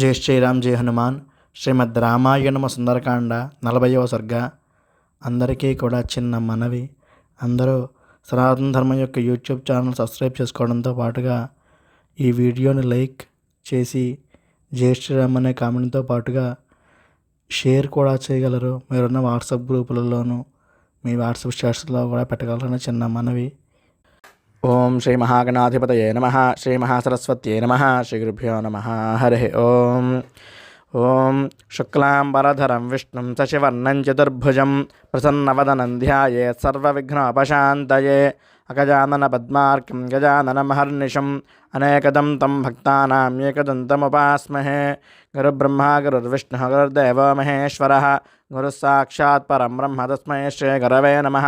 జై శ్రీరామ్ జై హనుమాన్. శ్రీమద్ రామాయణమ సుందరకాండ నలభైవ సర్గ. అందరికీ కూడా చిన్న మనవి. అందరూ సనాతన ధర్మం యొక్క యూట్యూబ్ ఛానల్ సబ్స్క్రైబ్ చేసుకోవడంతో పాటుగా ఈ వీడియోని లైక్ చేసి జై శ్రీరామ్ అనే కామెంట్తో పాటుగా షేర్ కూడా చేయగలరు. మీరున్న వాట్సాప్ గ్రూపులలోనూ మీ వాట్సాప్ స్టేటస్లో కూడా పెట్టగలరని చిన్న మనవి. ఓం శ్రీ మహాగణాధిపతయే నమ శ్రీ మహాసరస్వత్యే నమ శ్రీ గురుభ్యో నమ హరి ఓం ఓం శుక్లాంబరధరం విష్ణుం శశివర్ణం చతుర్భుజం ప్రసన్నవదనం ధ్యాయేత్ సర్వవిఘ్నోపశాంతయే అగజానన పద్మార్కం గజాననమహర్నిశం అనేకదం తం భక్తానాం ఏకదంతముపాస్మహే గురుబ్రహ్మ గురుర్విష్ణుः గురుర్దేవో మహేశ్వరः గురుः సాక్షాత్ పరం బ్రహ్మ తస్మై శ్రీ గురవే నమः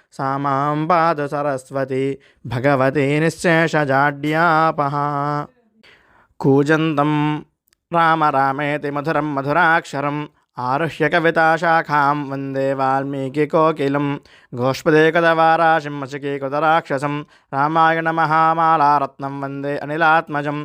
सा मां पातु सरस्वती भगवती निःशेषजाड्यापः कूजन्तं राम रामेति मधुरं मधुराक्षरम् आरुह्य कविताशाखां वन्दे वाल्मीकिकोकिलं गोष्पदेकदवाराशिं मशिकीकृतराक्षसं रामायणमहामालारत्नं वन्दे अनिलात्मजं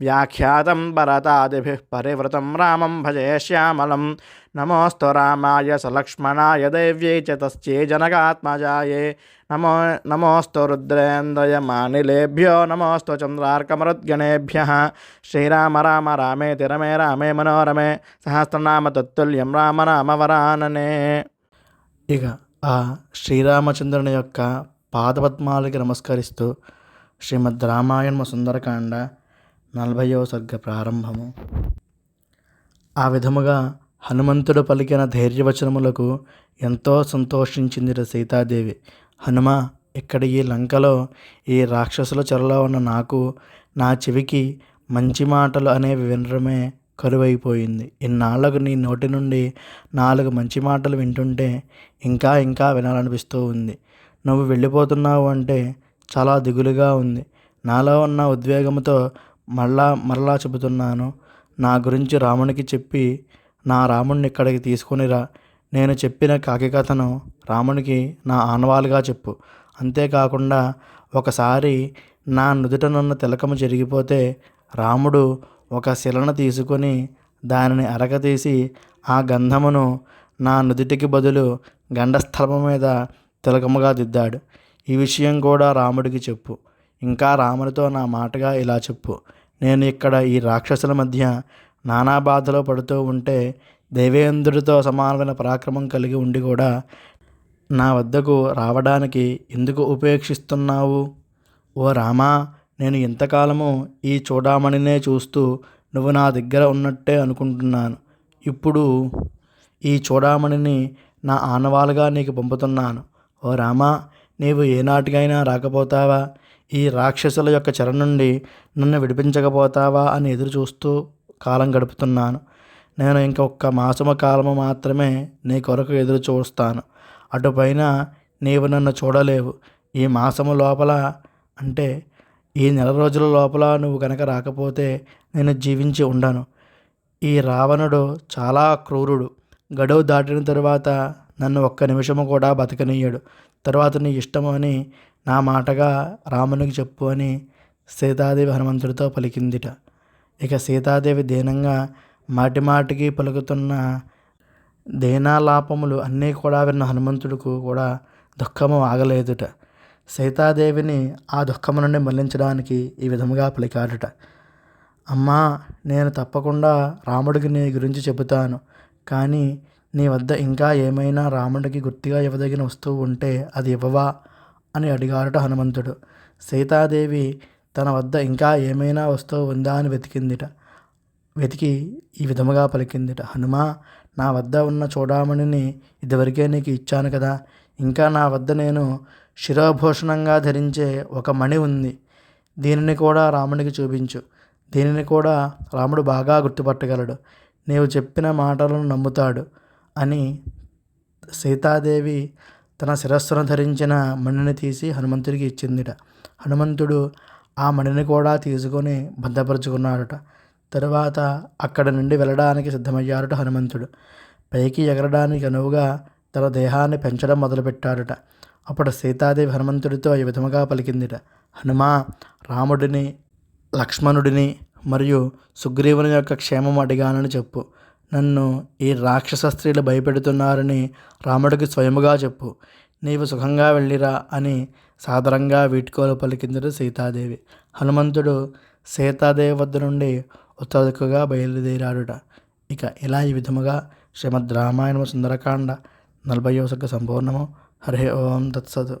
వ్యాఖ్యాతం భరతాది పరివృతం రామం భజే శ్యామలం. నమోస్తు రామాయ సలక్ష్మణాయ దైవ్యై చ తస్యే జనకాత్మజాయే. నమో నమోస్తు రుద్రేంద్రయమానిలేభ్యో నమోస్తు చంద్రార్కమరుద్గణేభ్య. శ్రీరామ రామ రామేతి రమే రామే మనోరమే. సహస్రనామ తత్తుల్యం రామ రామ వరాననే ఇక ఆ శ్రీరామచంద్రుని యొక్క పాదపద్మాలకి నమస్కరిస్తూ శ్రీమద్ రామాయణ సుందరకాండ నలభైవ సర్గ ప్రారంభము. ఆ విధముగా హనుమంతుడు పలికిన ధైర్యవచనములకు ఎంతో సంతోషించింది సీతాదేవి. హనుమ ఇక్కడ ఈ లంకలో ఈ రాక్షసుల చెరలో ఉన్న నాకు నా చెవికి మంచి మాటలు అనేవి వినడమే కరువైపోయింది. ఇన్నాళ్ళకు నీ నోటి నుండి నాలుగు మంచి మాటలు వింటుంటే ఇంకా ఇంకా వినాలనిపిస్తూ ఉంది. నువ్వు వెళ్ళిపోతున్నావు అంటే చాలా దిగులుగా ఉంది. నాలో ఉన్న ఉద్వేగంతో మళ్ళా మరలా చెబుతున్నాను నా గురించి రామునికి చెప్పి నా రాముడిని ఇక్కడికి తీసుకునిరా నేను చెప్పిన కాకి కథను రామునికి నా ఆనవాలుగా చెప్పు. అంతేకాకుండా ఒకసారి నా నుదుటనున్న తిలకము జరిగిపోతే రాముడు ఒక శిలను తీసుకొని దానిని అరగతీసి ఆ గంధమును నా నుదుటికి బదులు గండస్థలము మీద తిలకముగా దిద్దాడు. ఈ విషయం కూడా రాముడికి చెప్పు. ఇంకా రాముడితో నా మాటగా ఇలా చెప్పు. నేను ఇక్కడ ఈ రాక్షసుల మధ్య నానా బాధలో పడుతూ ఉంటే దేవేంద్రుడితో సమానమైన పరాక్రమం కలిగి ఉండి కూడా నా వద్దకు రావడానికి ఎందుకు ఉపేక్షిస్తున్నావు? ఓ రామా నేను ఇంతకాలము ఈ చూడామణినే చూస్తూ నువ్వు నా దగ్గర ఉన్నట్టే అనుకుంటున్నాను. ఇప్పుడు ఈ చూడామణిని నా ఆనవాలుగా నీకు పంపుతున్నాను. ఓ రామా నీవు ఏనాటికైనా రాకపోతావా? ఈ రాక్షసుల యొక్క చెర నుండి నన్ను విడిపించకపోతావా అని ఎదురు చూస్తూ కాలం గడుపుతున్నాను. నేను ఇంకొక మాసము కాలము మాత్రమే నీ కొరకు ఎదురు చూస్తాను. అటుపైన నీవు నన్ను చూడలేవు. ఈ మాసము లోపల అంటే ఈ నెల రోజుల లోపల నువ్వు కనుక రాకపోతే నేను జీవించి ఉండను. ఈ రావణుడు చాలా క్రూరుడు. గడువు దాటిన తరువాత నన్ను ఒక్క నిమిషము కూడా బతకనీయడు. తర్వాత నీ ఇష్టము అని నా మాటగా రామునికి చెప్పు అని సీతాదేవి హనుమంతుడితో పలికిందిట. ఇక సీతాదేవి దీనంగా మాటి మాటికి పలుకుతున్న దీనాలాపములు అన్నీ కూడా విన్న హనుమంతుడికి కూడా దుఃఖము ఆగలేదుట. సీతాదేవిని ఆ దుఃఖము నుండి మళ్ళించడానికి ఈ విధముగా పలికాడుట. అమ్మా నేను తప్పకుండా రాముడికి నీ గురించి చెబుతాను. కానీ నీ వద్ద ఇంకా ఏమైనా రాముడికి గుర్తుగా ఇవ్వదగిన వస్తువు ఉంటే అది ఇవ్వవా? అని అడిగాడట హనుమంతుడు. సీతాదేవి తన వద్ద ఇంకా ఏమైనా వస్తువు ఉందా అని వెతికిందిట. వెతికి ఈ విధముగా పలికిందిట. హనుమా నా వద్ద ఉన్న చూడామణిని ఇదివరకే నీకు ఇచ్చాను కదా. ఇంకా నా వద్ద నేను శిరోభూషణంగా ధరించే ఒక మణి ఉంది. దీనిని కూడా రామునికి చూపించు. దీనిని కూడా రాముడు బాగా గుర్తుపట్టగలడు. నీవు చెప్పిన మాటలను నమ్ముతాడు అని సీతాదేవి తన శిరస్సును ధరించిన మణిని తీసి హనుమంతుడికి ఇచ్చిందిట. హనుమంతుడు ఆ మణిని కూడా తీసుకొని భద్రపరుచుకున్నాడట. తరువాత అక్కడ నుండి వెళ్ళడానికి సిద్ధమయ్యాడట హనుమంతుడు. పైకి ఎగరడానికి అనువుగా తన దేహాన్ని పెంచడం మొదలుపెట్టాడట. అప్పుడు సీతాదేవి హనుమంతుడితో ఈ విధముగా పలికిందిట. హనుమా రాముడిని లక్ష్మణుడిని మరియు సుగ్రీవుని యొక్క క్షేమం అడిగానని చెప్పు. నన్ను ఈ రాక్షస స్త్రీలు భయపెడుతున్నారని రాముడికి స్వయముగా చెప్పు. నీవు సుఖంగా వెళ్ళిరా అని సాదరంగా వీడ్కోలు పలికిందరు సీతాదేవి. హనుమంతుడు సీతాదేవి వద్ద నుండి ఉత్తరకుగా బయలుదేరాడుట. ఇక ఇలా ఈ విధముగా శ్రీమద్ రామాయణము సుందరకాండ నలభై సర్గ సంపూర్ణము. హరి ఓం తత్సత్.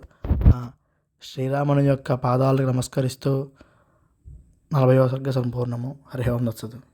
శ్రీరాముని యొక్క పాదాలకు నమస్కరిస్తూ నలభై సర్గ సంపూర్ణము. హరి ఓం తత్సత్.